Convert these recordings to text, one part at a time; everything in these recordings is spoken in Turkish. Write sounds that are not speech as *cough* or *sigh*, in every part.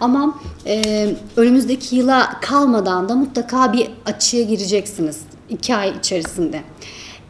Ama e, önümüzdeki yıla kalmadan da mutlaka bir açıya gireceksiniz. iki ay içerisinde.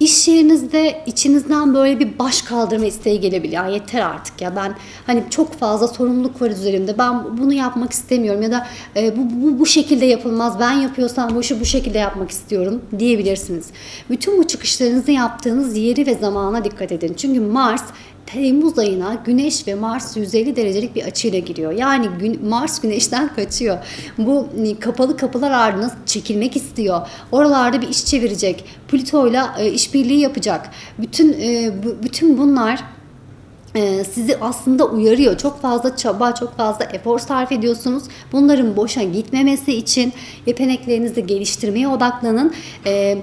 İş yerinizde içinizden böyle bir baş kaldırma isteği gelebilir. Ya yeter artık ya ben hani çok fazla sorumluluk var üzerimde. Ben bunu yapmak istemiyorum ya da e, bu, bu bu şekilde yapılmaz. Ben yapıyorsam bu işi bu şekilde yapmak istiyorum diyebilirsiniz. Bütün bu çıkışlarınızı yaptığınız yeri ve zamana dikkat edin. Çünkü Mars Temmuz ayına Güneş ve Mars 150 derecelik bir açıyla giriyor. Yani gün, Mars Güneş'ten *laughs* kaçıyor. Bu e, kapalı kapılar ardına çekilmek istiyor. Oralarda bir iş çevirecek. Plüto'yla e, işbirliği yapacak. Bütün e, bu, bütün bunlar sizi aslında uyarıyor. Çok fazla çaba, çok fazla efor sarf ediyorsunuz. Bunların boşa gitmemesi için yeteneklerinizi geliştirmeye odaklanın. E,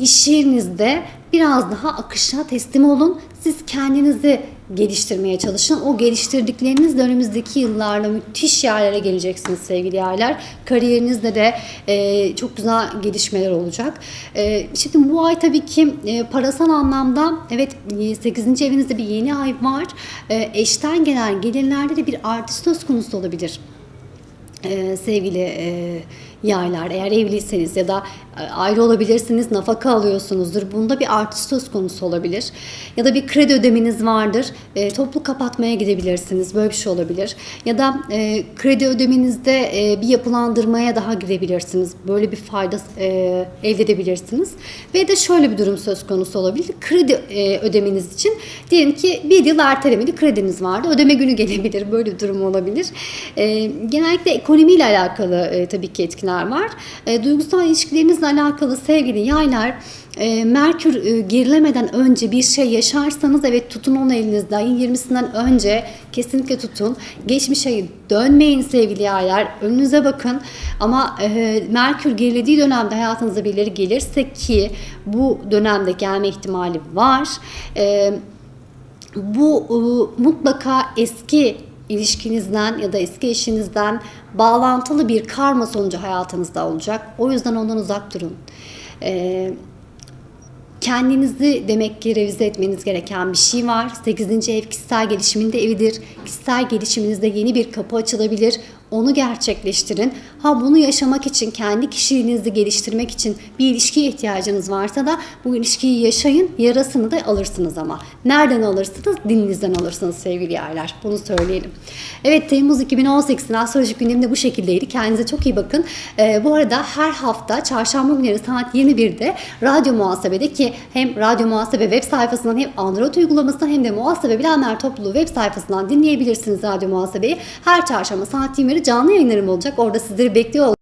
iş yerinizde biraz daha akışa teslim olun. Siz kendinizi geliştirmeye çalışın. O geliştirdiklerinizle önümüzdeki yıllarda müthiş yerlere geleceksiniz sevgili yerler. Kariyerinizde de e, çok güzel gelişmeler olacak. E, şimdi bu ay tabii ki e, parasal anlamda evet 8. evinizde bir yeni ay var. E, eşten gelen gelirlerde de bir artış söz konusu olabilir e, sevgili e, yaylar. Eğer evliyseniz ya da e, ayrı olabilirsiniz nafaka alıyorsunuzdur. Bunda bir artış söz konusu olabilir. Ya da bir kredi ödemeniz vardır. E, toplu kapatmaya gidebilirsiniz. Böyle bir şey olabilir. Ya da e, kredi ödemenizde e, bir yapılandırmaya daha girebilirsiniz böyle bir fayda e, elde edebilirsiniz. Ve de şöyle bir durum söz konusu olabilir. Kredi e, ödemeniz için diyelim ki bir yıl ertelemeli krediniz vardı. Ödeme günü gelebilir. Böyle bir durum olabilir. E, genellikle ekonomiyle alakalı e, tabii ki etkiler var. E, duygusal ilişkilerinizle alakalı sevgili yaylar e, Merkür e, gerilemeden önce bir şey yaşarsanız evet tutun onu elinizde. Ayın 20'sinden önce kesinlikle tutun. Geçmişe dönmeyin sevgili yaylar. Önünüze bakın. Ama e, Merkür gerilediği dönemde hayatınıza birileri gelirse ki bu dönemde gelme ihtimali var. E, bu e, mutlaka eski ilişkinizden ya da eski eşinizden bağlantılı bir karma sonucu hayatınızda olacak. O yüzden ondan uzak durun. Ee, kendinizi demek ki revize etmeniz gereken bir şey var. 8. ev kişisel gelişimin de evidir. Kişisel gelişiminizde yeni bir kapı açılabilir. Onu gerçekleştirin. Ha bunu yaşamak için, kendi kişiliğinizi geliştirmek için bir ilişkiye ihtiyacınız varsa da bu ilişkiyi yaşayın. Yarasını da alırsınız ama. Nereden alırsınız? Dininizden alırsınız sevgili yerler. Bunu söyleyelim. Evet Temmuz 2018'in astrolojik gündemi bu şekildeydi. Kendinize çok iyi bakın. Ee, bu arada her hafta çarşamba günleri saat 21'de Radyo Muhasebe'de hem Radyo Muhasebe web sayfasından hem Android uygulamasından hem de Muhasebe Bilenler Topluluğu web sayfasından dinleyebilirsiniz Radyo Muhasebe'yi. Her çarşamba saat 21'de canlı yayınlarım olacak. Orada sizleri bekliyor